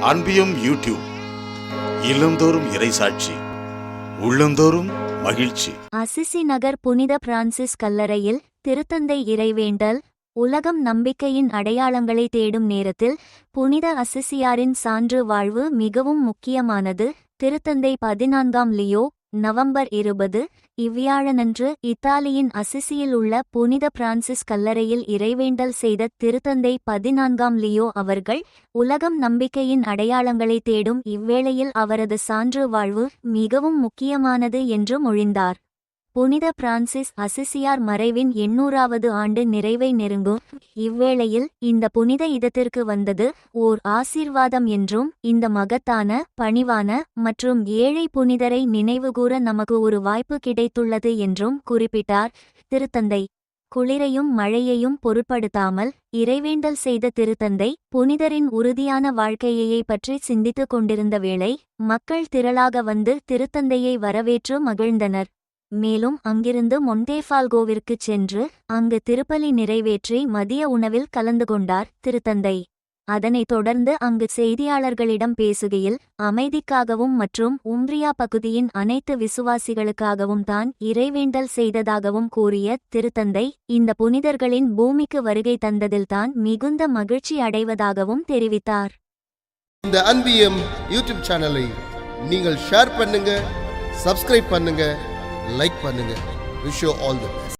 அன்பியும் YouTube இல்லந்தோறும் இறைசாட்சி உள்ளந்தோறும் மகிழ்ச்சி. அசிசி நகர் புனித பிரான்சிஸ் கல்லறையில் திருத்தந்தை இறைவேண்டல் உலகம் நம்பிக்கையின் அடையாளங்களை தேடும் நேரத்தில் புனித அசிசியாரின் சான்று வாழ்வு மிகவும் முக்கியமானது. திருத்தந்தை பதினான்காம் லியோ நவம்பர் இருபது இவ்வியாழனன்று இத்தாலியின் அசிசியில் உள்ள புனித பிரான்சிஸ் கல்லறையில் இறைவேண்டல் செய்த திருத்தந்தை பதினான்காம் லியோ அவர்கள் உலகம் நம்பிக்கையின் அடையாளங்களை தேடும் இவ்வேளையில் அவரது சான்று வாழ்வு மிகவும் முக்கியமானது என்று மொழிந்தார். புனித பிரான்சிஸ் அசிசியார் மறைவின் எண்ணூறாவது ஆண்டு நிறைவை நெருங்கும். இவ்வேளையில் இந்த புனித இதத்திற்கு வந்தது ஓர் ஆசீர்வாதம் என்றும் இந்த மகத்தான பணிவான மற்றும் ஏழை புனிதரை நினைவுகூர நமக்கு ஒரு வாய்ப்பு கிடைத்துள்ளது என்றும் குறிப்பிட்டார். திருத்தந்தை குளிரையும் மழையையும் பொருட்படுத்தாமல் இறைவேண்டல் செய்த திருத்தந்தை புனிதரின் உறுதியான வாழ்க்கையை பற்றி சிந்தித்துக் கொண்டிருந்த வேளை மக்கள் திரளாக வந்து திருத்தந்தையை வரவேற்று மகிழ்ந்தனர். மேலும் அங்கிருந்து மொண்டேஃபால்கோவிற்கு சென்று அங்கு திருப்பலி நிறைவேற்றி மதிய உணவில் கலந்து கொண்டார் திருத்தந்தை. அதனைத் தொடர்ந்து அங்கு செய்தியாளர்களிடம் பேசுகையில் அமைதிக்காகவும் மற்றும் உம்ரியா பகுதியின் அனைத்து விசுவாசிகளுக்காகவும் தான் இறைவேண்டல் செய்ததாகவும் கூறிய திருத்தந்தை இந்த புனிதர்களின் பூமிக்கு வருகை தந்ததில்தான் மிகுந்த மகிழ்ச்சி அடைவதாகவும் தெரிவித்தார். இந்த அன்பியம் யூடியூப் சேனலை நீங்கள் ஷேர் பண்ணுங்க சப்ஸ்கிரைப் பண்ணுங்க லைக் பண்ணுங்க விஷ் ஆல் தி பெஸ்ட்